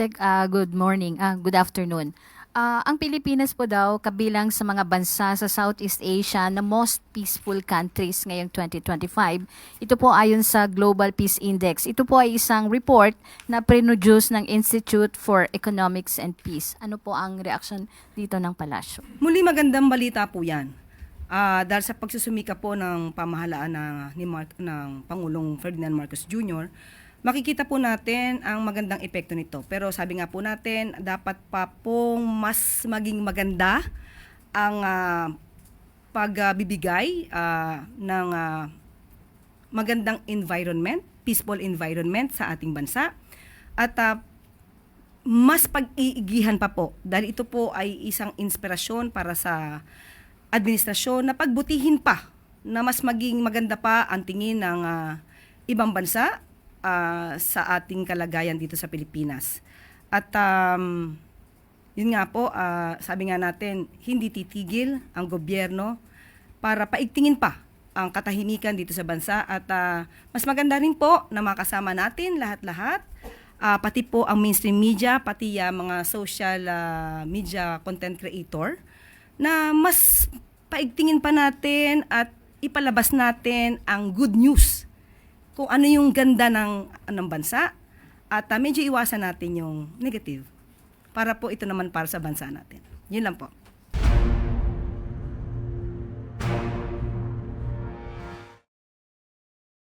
Yusek, ah, good morning, ah, good afternoon. Ah, ang Pilipinas po daw kabilang sa mga bansa sa Southeast Asia na most peaceful countries ngayong 2025. Ito po ayon sa Global Peace Index. Ito po ay isang report na produce ng Institute for Economics and Peace. Ano po ang reaction dito ng palasyo? Muli magandang balita po yan. Ah, dahil sa pagsusumika po ng pamahalaan na, ni Mar- ng Pangulong Ferdinand Marcos Jr., makikita po natin ang magandang epekto nito. Pero sabi nga po natin, dapat pa pong mas maging maganda ang ah, pagbibigay ah, ng ah, magandang environment, peaceful environment sa ating bansa. At ah, mas pag-iigihan pa po dahil ito po ay isang inspirasyon para sa administrasyon na pagbutihin pa na mas maging maganda pa ang tingin ng ah, ibang bansa ah, sa ating kalagayan dito sa Pilipinas. At um, yun nga po, ah, sabi nga natin, hindi titigil ang gobyerno para paigtingin pa ang katahimikan dito sa bansa at ah, mas maganda rin po na makasama natin lahat-lahat Ah, pati po ang mainstream media, pati ah, mga social ah, media content creator na mas paigtingin pa natin at ipalabas natin ang good news kung ano yung ganda ng, ng bansa at ah, medyo iwasan natin yung negative para po ito naman para sa bansa natin. Yun lang po.